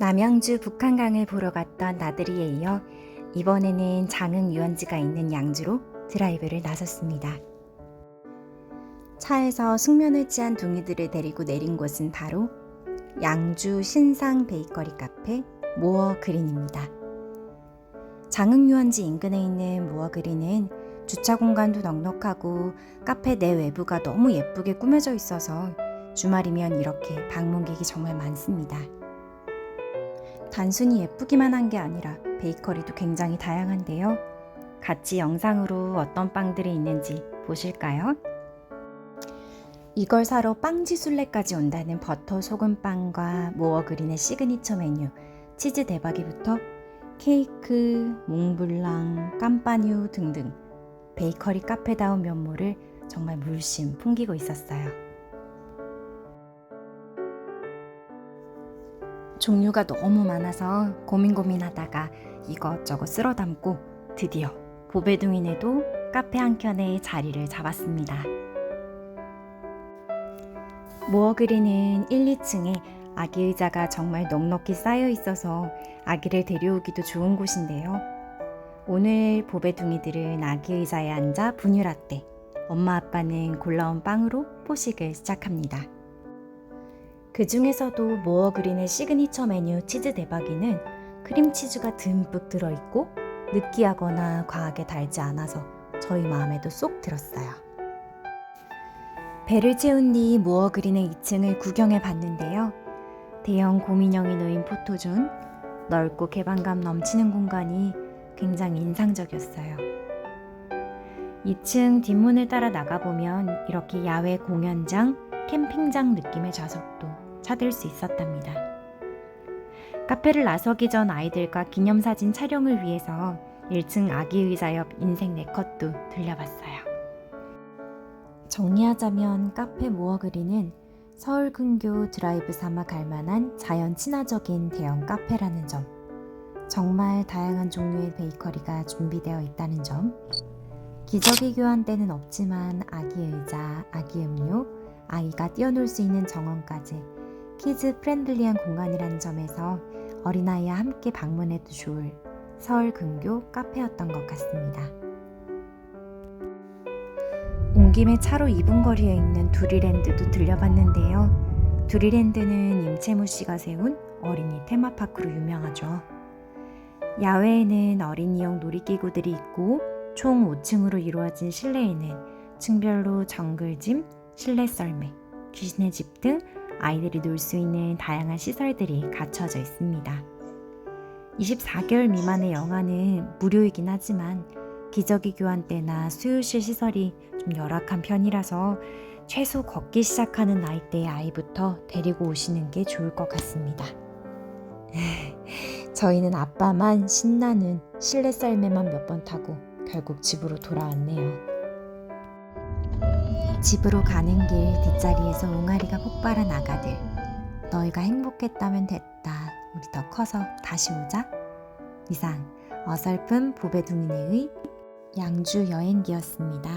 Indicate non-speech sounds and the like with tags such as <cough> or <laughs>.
남양주 북한강을 보러 갔던 나들이에 이어 이번에는 장흥 유원지가 있는 양주로 드라이브를 나섰습니다. 차에서 숙면을 취한 둥이들을 데리고 내린 곳은 바로 양주 신상 베이커리 카페 모어 그린입니다. 장흥 유원지 인근에 있는 모어 그린은 주차 공간도 넉넉하고 카페 내 외부가 너무 예쁘게 꾸며져 있어서 주말이면 이렇게 방문객이 정말 많습니다. 단순히 예쁘기만 한 게 아니라 베이커리도 굉장히 다양한데요. 같이 영상으로 어떤 빵들이 있는지 보실까요? 이걸 사러 빵지술래까지 온다는 버터 소금빵과 모어 그린의 시그니처 메뉴 치즈 대박이부터 케이크, 몽블랑, 깜빠뉴 등등 베이커리 카페다운 면모를 정말 물씬 풍기고 있었어요. 종류가 너무 많아서 고민 고민하다가 이것저것 쓸어 담고 드디어 보배둥이네도 카페 한 켠에 자리를 잡았습니다. 모어그린은 1, 2층에 아기 의자가 정말 넉넉히 쌓여 있어서 아기를 데려오기도 좋은 곳인데요. 오늘 보배둥이들은 아기 의자에 앉아 분유라떼, 엄마 아빠는 골라온 빵으로 포식을 시작합니다. 그 중에서도 모어 그린의 시그니처 메뉴 치즈 대박이는 크림치즈가 듬뿍 들어있고 느끼하거나 과하게 달지 않아서 저희 마음에도 쏙 들었어요. 배를 채운 뒤 모어 그린의 2층을 구경해 봤는데요. 대형 곰인형이 놓인 포토존, 넓고 개방감 넘치는 공간이 굉장히 인상적이었어요. 2층 뒷문을 따라 나가보면 이렇게 야외 공연장, 캠핑장 느낌의 좌석도 찾을 수 있었답니다. 카페를 나서기 전 아이들과 기념사진 촬영을 위해서 1층 아기 의자 옆 인생 네컷도 들려봤어요. 정리하자면 카페 모어 그리는 서울 근교 드라이브 삼아 갈 만한 자연 친화적인 대형 카페라는 점, 정말 다양한 종류의 베이커리가 준비되어 있다는 점, 기저귀 교환대는 없지만 아기 의자, 아기 음료, 아이가 뛰어놀 수 있는 정원까지 키즈 프렌들리한 공간이라는 점에서 어린아이와 함께 방문해도 좋을 서울 근교 카페였던 것 같습니다. 온 김에 차로 2분 거리에 있는 두리랜드도 들려봤는데요. 두리랜드는 임채무 씨가 세운 어린이 테마파크로 유명하죠. 야외에는 어린이용 놀이기구들이 있고 총 5층으로 이루어진 실내에는 층별로 정글짐, 실내 썰매, 귀신의 집 등 아이들이 놀 수 있는 다양한 시설들이 갖춰져 있습니다. 24개월 미만의 영아는 무료이긴 하지만 기저귀 교환 때나 수유실 시설이 좀 열악한 편이라서 최소 걷기 시작하는 나이대의 아이부터 데리고 오시는 게 좋을 것 같습니다. <laughs> 저희는 아빠만 신나는 실내 썰매만 몇 번 타고 결국 집으로 돌아왔네요. 집으로 가는 길 뒷자리에서 옹알이가 폭발한 아가들. 너희가 행복했다면 됐다. 우리 더 커서 다시 오자. 이상 어설픈 보배둥이네의 양주 여행기였습니다.